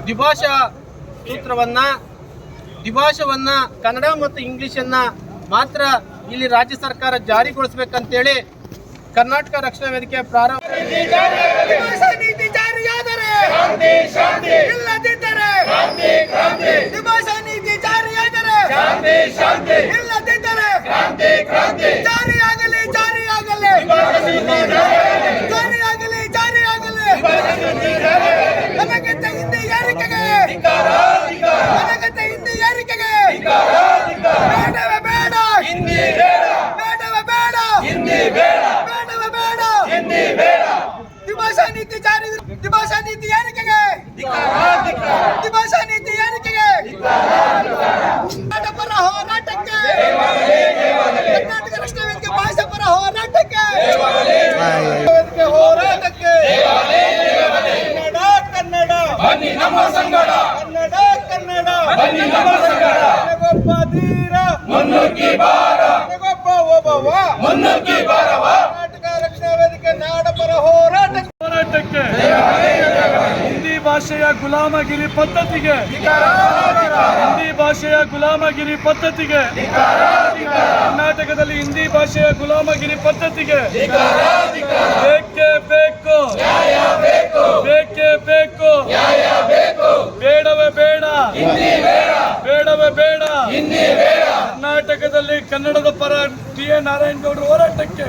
ದ್ವಿಭಾಷಾ ಸೂತ್ರವನ್ನ ದ್ವಿಭಾಷವನ್ನ ಕನ್ನಡ ಮತ್ತು ಇಂಗ್ಲಿಷನ್ನ ಮಾತ್ರ ಇಲ್ಲಿ ರಾಜ್ಯ ಸರ್ಕಾರ ಜಾರಿಗೊಳಿಸಬೇಕಂತೇಳಿ ಕರ್ನಾಟಕ ರಕ್ಷಣಾ ವೇದಿಕೆ ಪ್ರಾರಂಭ ಜಾರಿಯಾದರೆ ಇಲ್ಲದಿದ್ದರೆ ದ್ವಿಭಾಷಾ ನೀತಿ ಜಾರಿಯಾದರೆ ಇಲ್ಲದಿದ್ದರೆ ಜಾರಿಯಾಗಲಿ ಜಾರಿಯಾಗಲಿ ಜಾರಿಯಾಗಲಿ ಜಾರಿಯಾಗಲಿ ನನಗಂತ ಹಿಂದಿ ಏರಿಕೆಗೆ ನನಗಂತ ಹಿಂದಿ ಏರಿಕೆಗೆ ಬೇಡವೇ ಬೇಡ ಬೇಡವೇ ಬೇಡ ಬೇಡವೇ ಬೇಡ ದ್ವಿಭಾಷಾ ನೀತಿ ಜಾರಿ ದ್ವಿಭಾಷಾ ನೀತಿ ಏರಿಕೆಗೆ ದ್ವಿಭಾಷಾ ನೀತಿ ಏರಿಕೆಗೆ ಕನ್ನಡ ಪರ ಹೋರಾಟಕ್ಕೆ ಕರ್ನಾಟಕ ರಾಷ್ಟ್ರ ವೇದಿಕೆ ಭಾಷಾ ಪರ ಹೋರಾಟಕ್ಕೆ ವೇದಿಕೆ ಹೋರಾಟಕ್ಕೆ ಕನ್ನಡ ಕನ್ನಡ ಬನ್ನಿ ನಮ್ಮ ಸಂಗಡ ಕನ್ನಡ ಕನ್ನಡ ಬನ್ನಿ ನಮ್ಮ ಸರ್ಕಾರ. ನನಗೊಬ್ಬ ಧೀರ? ಮುನ್ನುಗ್ಗಿ ಬಾರ ನನಗೊಬ್ಬ ಒಬ್ಬವ ಮುನ್ನುಗ್ಗಿ ಬಾರವ ಕರ್ನಾಟಕ ರಕ್ಷಣಾ ವೇದಿಕೆ ನಾಡ ಪರ ಹೋರಾಟಕ್ಕೆ ಹಿಂದಿ ಭಾಷೆಯ ಗುಲಾಮಗಿರಿ ಪದ್ಧತಿಗೆ. ಹಿಂದಿ ಭಾಷೆಯ ಗುಲಾಮಗಿರಿ ಪದ್ಧತಿಗೆ. ಕರ್ನಾಟಕದಲ್ಲಿ ಹಿಂದಿ ಭಾಷೆಯ ಗುಲಾಮಗಿರಿ ಪದ್ಧತಿಗೆ. ಬೇಕೇ ಬೇಕು. ಬೇಕೇ ಬೇಕು. ಬೇಡವೇ ಬೇಡ. ಬೇಡ. ಕರ್ನಾಟಕದಲ್ಲಿ ಕನ್ನಡದ ಪರ ಟಿ ಎ ನಾರಾಯಣಗೌಡರ ಹೋರಾಟಕ್ಕೆ.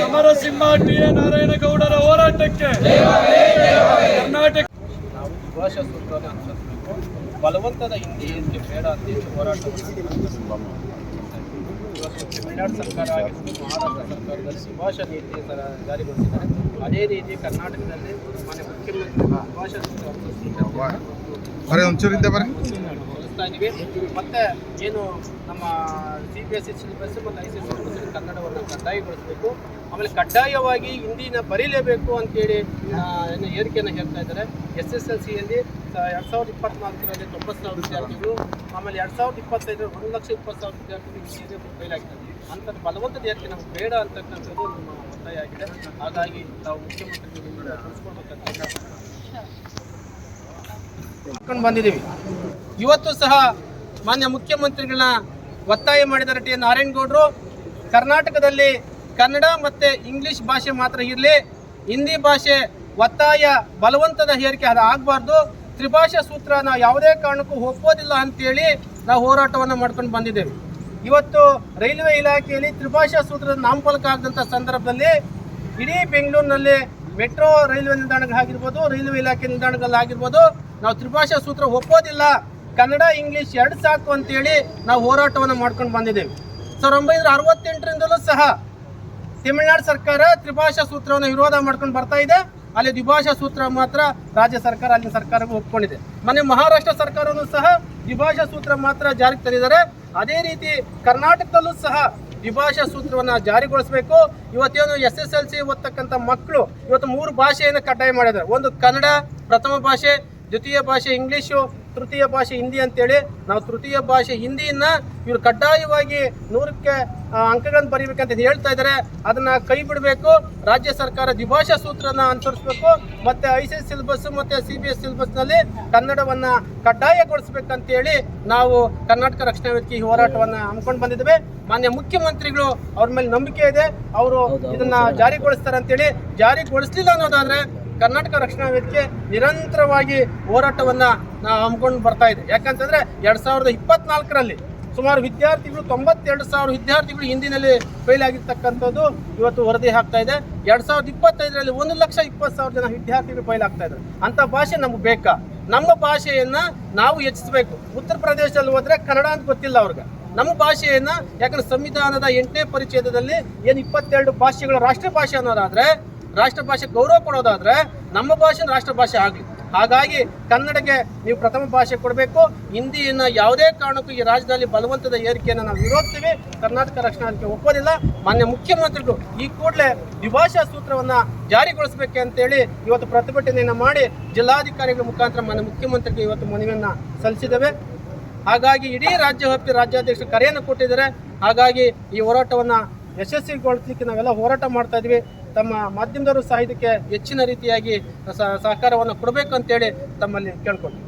ಸಮರಸಿಂಹ ಟಿ ಎ ನಾರಾಯಣ ಗೌಡರ ಹೋರಾಟಕ್ಕೆ ಕರ್ನಾಟಕ ಬಲವಂತದ ಹಿಂದಿ ಬೇಡ ಅಂತ ಹೇಳಿ ಹೋರಾಟವನ್ನು ಇವತ್ತು ತಮಿಳುನಾಡು ಸರ್ಕಾರ ಆಗಿರ್ಬೋದು ಮಹಾರಾಷ್ಟ್ರ ಸರ್ಕಾರದಲ್ಲಿ ಸುಭಾಷ ನೀತಿ ಸರ- ಜಾರಿಗೊಳಿಸಿದ್ದಾರೆ ಅದೇ ರೀತಿ ಕರ್ನಾಟಕದಲ್ಲಿ ಮಾನ್ಯ ಮುಖ್ಯಮಂತ್ರಿ ದ್ವಿಭಾಷಾ ಬಳಸ್ತಾ ಇದ್ದೀವಿ. ಮತ್ತೆ ಏನು ನಮ್ಮ C B S C syllabus ಮತ್ತು ಐ ಸಿ ಎಸ್ ಸಿಲೆಬಸ್ ಕನ್ನಡವನ್ನು ಕಡ್ಡಾಯಗೊಳಿಸಬೇಕು. ಆಮೇಲೆ ಕಡ್ಡಾಯವಾಗಿ ಹಿಂದಿನ ಬರೀಲೇಬೇಕು ಅಂತೇಳಿ ಹೇಳಿ ಏನು ಏರಿಕೆಯನ್ನು ಹೇಳ್ತಾ ಇದ್ದಾರೆ. ಎಸ್ ಎಸ್ ಎಲ್ ಸಿಯಲ್ಲಿ ಎರಡು ಸಾವಿರದ ಇಪ್ಪತ್ನಾಲ್ಕರಲ್ಲಿ ತೊಂಬತ್ತು ಸಾವಿರ ವಿದ್ಯಾರ್ಥಿಗಳು ಆಮೇಲೆ ಎರಡು ಸಾವಿರದ ಇಪ್ಪತ್ತೈದರಲ್ಲಿ ಒಂದು ಲಕ್ಷ ಇಪ್ಪತ್ತು ಸಾವಿರ ವಿದ್ಯಾರ್ಥಿಗಳು ಹಿಂದಿಯಲ್ಲಿ ಫೈಲ್ ಆಗ್ತಾರೆ. ಅಂಥದ್ದು ಬಲವಂತದ ಏರಿಕೆ ನಮ್ಗೆ ಬೇಡ ಅಂತಕ್ಕಂಥದ್ದು ನಮ್ಮ ಒತ್ತಾಯ ಆಗಿದೆ. ಹಾಗಾಗಿ ನಾವು ಮುಖ್ಯಮಂತ್ರಿಗಳಿಗೆ ತಿಳಿಸ್ಕೊಡ್ಬೇಕಂತ ಮಾಡ್ಕೊಂಡು ಬಂದಿದ್ದೀವಿ. ಇವತ್ತು ಸಹ ಮಾನ್ಯ ಮುಖ್ಯಮಂತ್ರಿಗಳನ್ನ ಒತ್ತಾಯ ಮಾಡಿದ್ದಾರೆ ಟಿ ಎನ್ ನಾರಾಯಣಗೌಡರು ಕರ್ನಾಟಕದಲ್ಲಿ ಕನ್ನಡ ಮತ್ತು ಇಂಗ್ಲಿಷ್ ಭಾಷೆ ಮಾತ್ರ ಇರಲಿ, ಹಿಂದಿ ಭಾಷೆ ಒತ್ತಾಯ ಬಲವಂತದ ಹೇರಿಕೆ ಅದು ಆಗಬಾರ್ದು, ತ್ರಿಭಾಷಾ ಸೂತ್ರ ನಾವು ಯಾವುದೇ ಕಾರಣಕ್ಕೂ ಒಪ್ಪೋದಿಲ್ಲ ಅಂತೇಳಿ ನಾವು ಹೋರಾಟವನ್ನು ಮಾಡ್ಕೊಂಡು ಬಂದಿದ್ದೇವೆ. ಇವತ್ತು ರೈಲ್ವೆ ಇಲಾಖೆಯಲ್ಲಿ ತ್ರಿಭಾಷಾ ಸೂತ್ರದ ನಾಮಫಲಕ ಆಗದಂಥ ಸಂದರ್ಭದಲ್ಲಿ ಇಡೀ ಬೆಂಗಳೂರಿನಲ್ಲಿ ಮೆಟ್ರೋ ರೈಲ್ವೆ ನಿಲ್ದಾಣಗಳಾಗಿರ್ಬೋದು, ರೈಲ್ವೆ ಇಲಾಖೆ ನಿಲ್ದಾಣಗಳಾಗಿರ್ಬೋದು, ನಾವು ತ್ರಿಭಾಷಾ ಸೂತ್ರ ಒಪ್ಪೋದಿಲ್ಲ ಕನ್ನಡ, ಇಂಗ್ಲಿಷ್ ಎರಡು ಸಾಕು ಅಂತೇಳಿ ನಾವು ಹೋರಾಟವನ್ನು ಮಾಡ್ಕೊಂಡು ಬಂದಿದ್ದೇವೆ. ಸಾವಿರದ ಒಂಬೈನೂರ ಅರವತ್ತೆಂಟರಿಂದಲೂ ಸಹ ತಮಿಳುನಾಡು ಸರ್ಕಾರ ತ್ರಿಭಾಷಾ ಸೂತ್ರವನ್ನು ವಿರೋಧ ಮಾಡ್ಕೊಂಡು ಬರ್ತಾ ಇದೆ. ಅಲ್ಲಿ ದ್ವಿಭಾಷಾ ಸೂತ್ರ ಮಾತ್ರ ರಾಜ್ಯ ಸರ್ಕಾರ, ಅಲ್ಲಿನ ಸರ್ಕಾರಕ್ಕೆ ಒಪ್ಕೊಂಡಿದೆ. ಮನೆ ಮಹಾರಾಷ್ಟ್ರ ಸರ್ಕಾರವೂ ಸಹ ದ್ವಿಭಾಷಾ ಸೂತ್ರ ಮಾತ್ರ ಜಾರಿಗೆ ತಂದಿದ್ದಾರೆ. ಅದೇ ರೀತಿ ಕರ್ನಾಟಕದಲ್ಲೂ ಸಹ ದ್ವಿಭಾಷಾ ಸೂತ್ರವನ್ನು ಜಾರಿಗೊಳಿಸಬೇಕು. ಇವತ್ತೇನು ಎಸ್ ಎಸ್ ಎಲ್ ಸಿ ಓದ್ತಕ್ಕಂಥ ಮಕ್ಕಳು ಇವತ್ತು ಮೂರು ಭಾಷೆಯನ್ನು ಕಡ್ಡಾಯ ಮಾಡಿದ್ದಾರೆ. ಒಂದು ಕನ್ನಡ, ಪ್ರಥಮ ಭಾಷೆ, ದ್ವಿತೀಯ ಭಾಷೆ, ಇಂಗ್ಲೀಷು ತೃತೀಯ ಭಾಷೆ ಹಿಂದಿ ಅಂತೇಳಿ ನಾವು ತೃತೀಯ ಭಾಷೆ ಹಿಂದಿಯನ್ನ ಇವರು ಕಡ್ಡಾಯವಾಗಿ ನೂರಕ್ಕೆ ಅಂಕಗಳನ್ನು ಬರೀಬೇಕಂತ ಹೇಳ್ತಾ ಇದ್ದಾರೆ. ಅದನ್ನ ಕೈ ಬಿಡಬೇಕು. ರಾಜ್ಯ ಸರ್ಕಾರ ದ್ವಿಭಾಷಾ ಸೂತ್ರನ ಅನುಸರಿಸಬೇಕು. ಮತ್ತೆ ಐ ಸಿ ಎಸ್ ಸಿಲೆಬಸ್ ಮತ್ತು ಸಿ ಬಿ ಎಸ್ ಸಿಲೆಬಸ್ನಲ್ಲಿ ಕನ್ನಡವನ್ನು ಕಡ್ಡಾಯಗೊಳಿಸ್ಬೇಕಂತೇಳಿ ನಾವು ಕರ್ನಾಟಕ ರಕ್ಷಣಾ ವೇದಿಕೆ ಹೋರಾಟವನ್ನ ಹಮ್ಮಿಕೊಂಡು ಬಂದಿದ್ದೇವೆ. ಮಾನ್ಯ ಮುಖ್ಯಮಂತ್ರಿಗಳು ಅವ್ರ ಮೇಲೆ ನಂಬಿಕೆ ಇದೆ. ಅವರು ಇದನ್ನ ಜಾರಿಗೊಳಿಸ್ತಾರೆ ಅಂತೇಳಿ ಜಾರಿಗೊಳಿಸ್ಲಿಲ್ಲ ಅನ್ನೋದಾದ್ರೆ ಕರ್ನಾಟಕ ರಕ್ಷಣಾ ವೇದಿಕೆ ನಿರಂತರವಾಗಿ ಹೋರಾಟವನ್ನ ನಾವು ಹಮ್ಮಿಕೊಂಡು ಬರ್ತಾ ಇದೆ. ಯಾಕಂತಂದ್ರೆ ಎರಡ್ ಸಾವಿರದ ಇಪ್ಪತ್ನಾಲ್ಕರಲ್ಲಿ ಸುಮಾರು ವಿದ್ಯಾರ್ಥಿಗಳು, ತೊಂಬತ್ತೆರಡು ಸಾವಿರ ವಿದ್ಯಾರ್ಥಿಗಳು ಹಿಂದಿನಲ್ಲಿ ಫೇಲ್ ಆಗಿರ್ತಕ್ಕಂಥದ್ದು ಇವತ್ತು ವರದಿ ಆಗ್ತಾ ಇದೆ. ಎರಡ್ ಸಾವಿರದ ಇಪ್ಪತ್ತೈದರಲ್ಲಿ ಒಂದು ಲಕ್ಷ ಇಪ್ಪತ್ತು ಸಾವಿರ ಜನ ವಿದ್ಯಾರ್ಥಿಗಳು ಫೇಲ್ ಆಗ್ತಾ ಇದ್ದಾರೆ. ಅಂತ ಭಾಷೆ ನಮ್ಗೆ ಬೇಕಾ? ನಮ್ಮ ಭಾಷೆಯನ್ನ ನಾವು ಹೆಚ್ಚಿಸಬೇಕು. ಉತ್ತರ ಪ್ರದೇಶದಲ್ಲಿ ಹೋದ್ರೆ ಕನ್ನಡ ಅಂತ ಗೊತ್ತಿಲ್ಲ ಅವ್ರಿಗೆ. ನಮ್ಮ ಭಾಷೆಯನ್ನ, ಯಾಕಂದ್ರೆ ಸಂವಿಧಾನದ ಎಂಟನೇ ಪರಿಚ್ಛೇದದಲ್ಲಿ ಏನು ಇಪ್ಪತ್ತೆರಡು ಭಾಷೆಗಳ ರಾಷ್ಟ್ರೀಯ ಭಾಷೆ ಅನ್ನೋದಾದ್ರೆ ರಾಷ್ಟ್ರ ಭಾಷೆ ಗೌರವ ಕೊಡೋದಾದ್ರೆ ನಮ್ಮ ಭಾಷೆ ರಾಷ್ಟ್ರ ಭಾಷೆ ಆಗಲಿ. ಹಾಗಾಗಿ ಕನ್ನಡಕ್ಕೆ ನೀವು ಪ್ರಥಮ ಭಾಷೆ ಕೊಡಬೇಕು. ಹಿಂದಿಯನ್ನ ಯಾವುದೇ ಕಾರಣಕ್ಕೂ ಈ ರಾಜ್ಯದಲ್ಲಿ ಬಲವಂತದ ಏರಿಕೆಯನ್ನು ನಾವು ವಿರೋಧಿಸ್ತೀವಿ. ಕರ್ನಾಟಕ ರಕ್ಷಣಾ ಅದಕ್ಕೆ ಒಪ್ಪೋದಿಲ್ಲ. ಮಾನ್ಯ ಮುಖ್ಯಮಂತ್ರಿಗಳು ಈ ಕೂಡಲೇ ದ್ವಿಭಾಷಾ ಸೂತ್ರವನ್ನ ಜಾರಿಗೊಳಿಸಬೇಕೆ ಅಂತೇಳಿ ಇವತ್ತು ಪ್ರತಿಭಟನೆಯನ್ನು ಮಾಡಿ ಜಿಲ್ಲಾಧಿಕಾರಿಗಳ ಮುಖಾಂತರ ಮಾನ್ಯ ಮುಖ್ಯಮಂತ್ರಿಗೆ ಇವತ್ತು ಮನವಿಯನ್ನು ಸಲ್ಲಿಸಿದ್ದೇವೆ. ಹಾಗಾಗಿ ಇಡೀ ರಾಜ್ಯ ವ್ಯಾಪ್ತಿ ರಾಜ್ಯಾಧ್ಯಕ್ಷರು ಕರೆಯನ್ನು ಕೊಟ್ಟಿದ್ದಾರೆ. ಹಾಗಾಗಿ ಈ ಹೋರಾಟವನ್ನ ಯಶಸ್ವಿಗೊಳಿಸಲಿಕ್ಕೆ ನಾವೆಲ್ಲ ಹೋರಾಟ ಮಾಡ್ತಾ ಇದ್ವಿ ತಮ್ಮ ಮಾಧ್ಯಮದವರು ಇದಕ್ಕೆ ಹೆಚ್ಚಿನ ರೀತಿಯಾಗಿ ಸಹ- ಸಹಕಾರವನ್ನು ಕೊಡಬೇಕು ಅಂತೇಳಿ ತಮ್ಮಲ್ಲಿ ಕೇಳ್ಕೊಂಡು